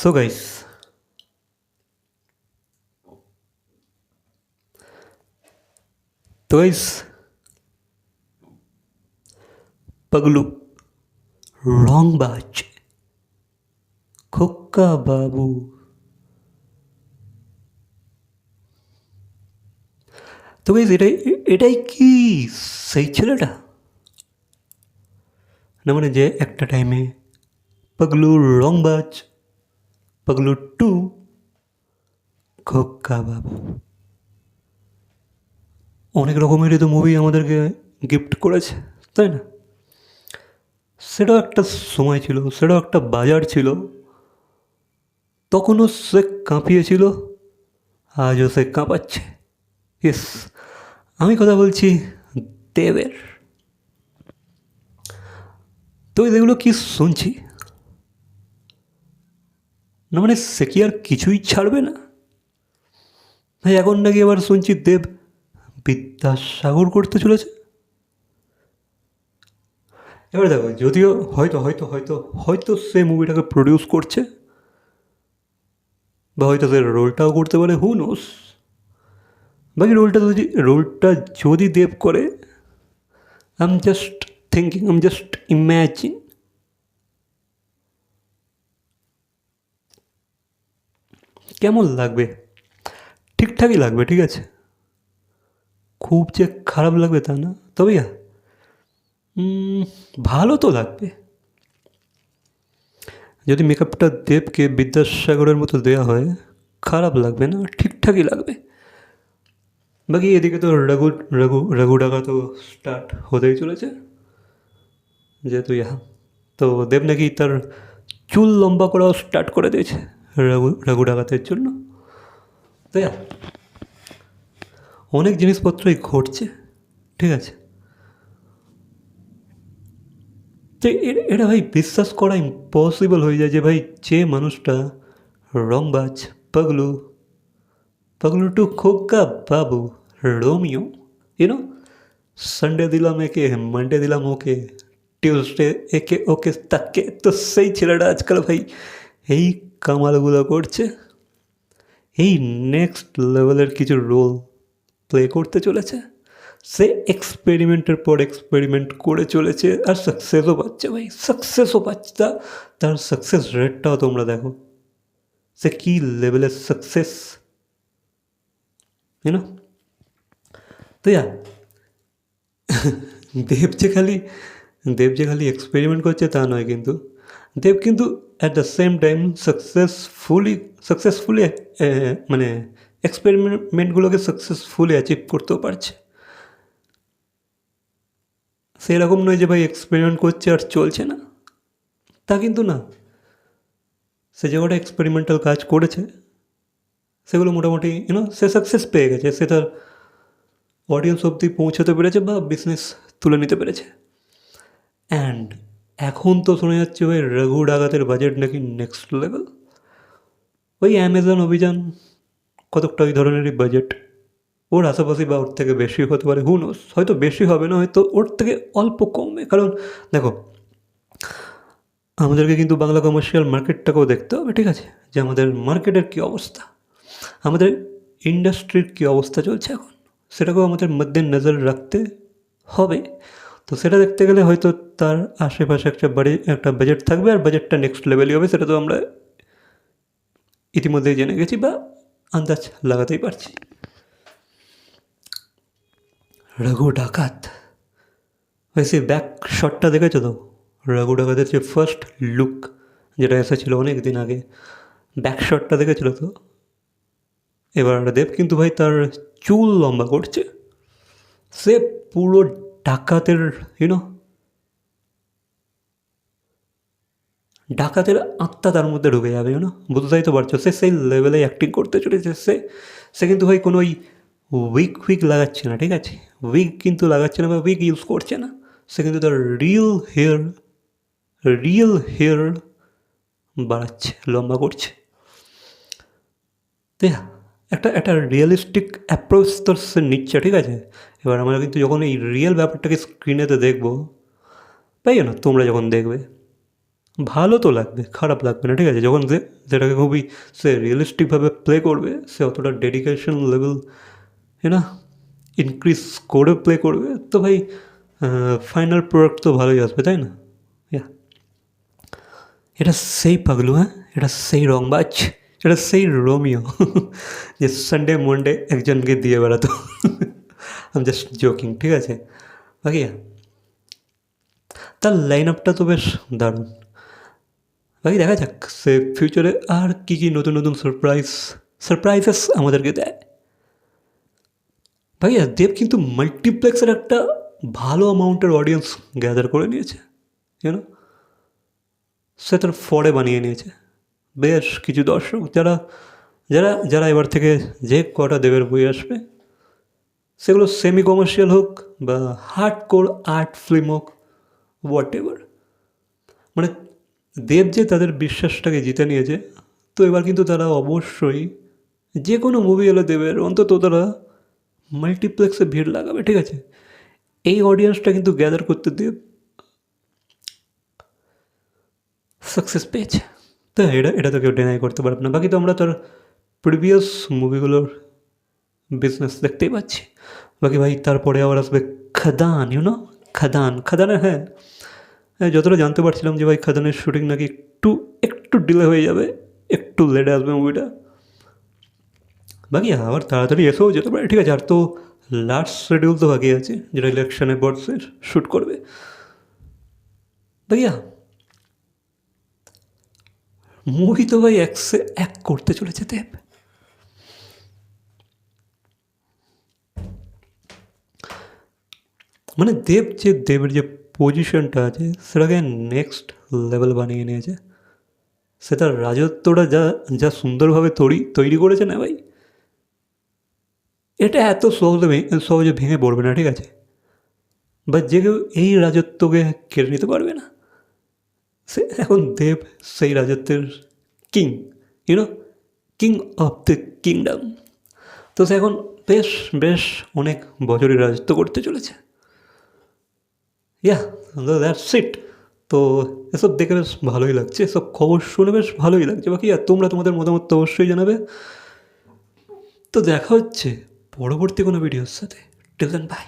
So guys, तो guys, पगलू wrong बाज খোকা বাবু তো গাইজ এটাই এটাই কি সেই ছেলেটা না মানে যে একটা টাইমে পগলু রংবাজ পগলু টু খোকা বাবু অনেক রকমেরই তো মুভি আমাদেরকে গিফট করেছে, তাই না? সেটাও একটা সময় ছিল, সেটাও একটা বাজার ছিল। তখনও সে কাঁপিয়েছিল, আজও সে কাঁপাচ্ছে। ইয়েস আমি কথা বলছি দেবের। তো এগুলো কি শুনছি? না মানে সে কি আর কিছুই ছাড়বে না? ভাই এখন নাকি আবার শুনছি দেব বিদ্যাসাগর করতে চলেছে। এবার দেখো, যদিও হয়তো হয়তো হয়তো হয়তো সে মুভিটাকে প্রডিউস করছে, বা হয়তো সে রোলটাও করতে পারে হু নোস বাকি রোলটা যদি রোলটা যদি দেব করে I am just thinking I am just imagine কেমন লাগবে? ঠিকঠাকই লাগবে, ঠিক আছে? খুব যে খারাপ লাগবে তা না। তবে ভালো তো লাগবে। যদি মেকআপটা দেবকে বিদ্যাসাগরের মতো দেওয়া হয়, খারাপ লাগবে না, ঠিকঠাকই লাগবে। বাকি এদিকে তো রঘু রঘু রঘু ডাকা তো স্টার্ট হতেই চলেছে। যেহেতু ইহা তো দেব নাকি তার চুল লম্বা করাও স্টার্ট করে দিয়েছে। রঘু রঘু ডাকাতের জন্য। তো ইয়া, অনেক জিনিসপত্রই ঘটছে ঠিক আছে? তো এটা ভাই বিশ্বাস করা ইম্পসিবল হয়ে যায় যে ভাই যে মানুষটা রংবাজ পাগলু পাগলু টু খোকা বাবু রোমিও ইউনো সানডে দিলাম একে মানডে দিলাম ওকে টিউসডে একে ওকে তাকে তো সেই ছেলেটা আজকাল ভাই এই কামালগুলো করছে। এই নেক্সট লেভেলের কিছু রোল প্লে করতে চলেছে। সে এক্সপেরিমেন্টের পর এক্সপেরিমেন্ট করে চলেছে আর সাকসেসও পাচ্ছে ভাই। সাকসেসও পাচ্ছে। তা, তার সাকসেস রেটটাও তোমরা দেখো। সে কী লেভেলের সাকসেস না তো ইয়া, দেব যে খালি, দেব যে খালি এক্সপেরিমেন্ট করছে তা নয় কিন্তু। দেব কিন্তু at the same time successfully successfully মানে এক্সপেরিমেন্টগুলোকে সাকসেসফুলি অ্যাচিভ করতেও পারছে। সেরকম নয় যে ভাই এক্সপেরিমেন্ট করছে আর চলছে না। তা কিন্তু না। সে যে কটা এক্সপেরিমেন্টাল কাজ করেছে, সেগুলো মোটামুটি ইউনো সে সাকসেস পেয়ে গেছে। সে তার অডিয়েন্স অবধি পৌঁছাতে পেরেছে বা বিজনেস তুলে নিতে পেরেছে। অ্যান্ড এখন তো শোনা যাচ্ছে ভাই রঘু ডাকাতের বাজেট নাকি নেক্সট লেভেল ওই অ্যামাজন অভিযান, কতকটা ওই ধরনেরই বাজেট ওর আশেপাশে বা ওর থেকে বেশি হতে পারে হুনোস হয়তো বেশি হবে না, হয়তো ওর থেকে অল্প কমবে। কারণ দেখো, আমাদেরকে কিন্তু বাংলা কমার্শিয়াল মার্কেটটাকেও দেখতে হবে, ঠিক আছে? যে আমাদের মার্কেটের কী অবস্থা? আমাদের ইন্ডাস্ট্রির কী অবস্থা চলছে এখন? সেটাকেও আমাদের মধ্যে নজর রাখতে হবে। তো সেটা দেখতে গেলে হয়তো তার আশেপাশে একটা বাড়ি, একটা বাজেট থাকবে আর বাজেটটা নেক্সট লেভেলই হবে, সেটা তো আমরা ইতিমধ্যেই জেনে গেছি বা আন্দাজ লাগাতেই পারছি। রঘু ডাকাত। সে ব্যাক শটটা দেখেছ তো? রঘু ডাকাতের যে ফার্স্ট লুক যেটা এসেছিল অনেক দিন আগে ব্যাক শটটা দেখেছিল তো? এবার দেব, কিন্তু ভাই তার চুল লম্বা করছে। সে পুরো ডাকাতের ইউনো ডাকাতের আত্মা তার মধ্যে ঢুকে যাবে ইউনো বুঝতেই তো পারছ সে সেই লেভেলে অ্যাক্টিং করতে চলেছে সে সে কিন্তু ভাই কোনো ওই উইক উইক লাগাচ্ছে না ঠিক আছে? উইক কিন্তু লাগাচ্ছে না বা উইক ইউজ করছে না সে কিন্তু তার রিয়েল হেয়ার রিয়েল হেয়ার বাড়াচ্ছে লম্বা করছে। yeah, একটা একটা রিয়েলিস্টিক অ্যাপ্রোচ তো সে নিচ্ছে, ঠিক আছে? এবার আমরা কিন্তু যখন এই রিয়েল ব্যাপারটাকে স্ক্রিনেতে দেখব, তাই না? তোমরা যখন দেখবে, ভালো তো লাগবে, খারাপ লাগবে না, ঠিক আছে? যখন যে, যেটাকে খুবই সে রিয়েলিস্টিকভাবে প্লে করবে, সে অতটা ডেডিকেশন লেভেল না ইনক্রিজ করে প্লে করবে, তো ভাই ফাইনাল প্রোডাক্ট তো ভালোই আসবে, তাই না? এটা সেই পাগলু হ্যাঁ? এটা সেই রংবাজ। এটা সেই রোমিও, যে সানডে মন্ডে একজনকে দিয়ে বেড়াতো। আমি জাস্ট জোকিং ঠিক আছে? বাকি তার লাইন আপটা তো বেশ দারুণ। বাকি দেখা যাক সে ফিউচারে আর কী কী নতুন নতুন সারপ্রাইজ সারপ্রাইজেস আমাদেরকে দেয়। ভাইয়া দেব কিন্তু মাল্টিপ্লেক্সের একটা ভালো অ্যামাউন্টের অডিয়েন্স গ্যাদার করে নিয়েছে কেন সে তার ফরে বানিয়ে নিয়েছে। বেশ কিছু দর্শক যারা যারা যারা এবার থেকে যে কটা দেবের বই আসবে, সেগুলো সেমি কমার্শিয়াল হোক বা হার্ড কোর আর্ট ফিল্ম হোক হোয়াট এভার মানে দেব যে তাদের বিশ্বাসটাকে জিতে নিয়েছে, তো এবার কিন্তু তারা অবশ্যই যে কোনো মুভি এলে দেবের, অন্তত তারা মাল্টিপ্লেক্সে ভিড় লাগাবে, ঠিক আছে? এই অডিয়েন্সটা কিন্তু গ্যাদার করতে দেব সাকসেস পেয়েছে। তো এটা এটা তো কেউ ডেনাই করতে পারবে না। বাকি তো আমরা তার প্রিভিয়াস মুভিগুলোর বিজনেস দেখতেই পাচ্ছি। বাকি ভাই, তারপরে আবার আসবে খাদান ইউনো খাদান। খাদানের হ্যাঁ। হ্যাঁ যতটা জানতে পারছিলাম যে ভাই, খাদানের শুটিং নাকি একটু একটু ডিলে হয়ে যাবে, একটু লেটে আসবে মুভিটা বাকি আবার তাড়াতাড়ি এসেও যেতে পারে। ঠিক আছে, আর তো লাস্ট শিডিউল তো বাকি আছে, যেটা ইলেকশনের পর সে শ্যুট করবে। ভাইয়া মুভি তো ভাই একসে এক করতে চলেছে দেব। মানে দেব যে দেবের যে পজিশনটা আছে, সেটাকে নেক্সট লেভেল বানিয়ে নিয়েছে। সে তার রাজত্বটা যা যা সুন্দরভাবে তৈরি তৈরি করেছে না ভাই? এটা এত সহজে সহজে ভেঙে পড়বে না, ঠিক আছে? বা যে কেউ এই রাজত্বকে কেড়ে নিতে পারবে না। সে এখন দেব, সেই রাজত্বের king you know king of the kingdom তো সে এখন বেশ বেশ অনেক বছরই রাজত্ব করতে চলেছে। ইয়া দ্যাটস ইট তো এসব দেখে বেশ ভালোই লাগছে, এসব খবর শুনে বেশ ভালোই লাগছে। বাকি আর তোমরা তোমাদের মতামত তো অবশ্যই জানাবে। তো দেখা হচ্ছে পরবর্তী কোনো ভিডিওর সাথে। Till then by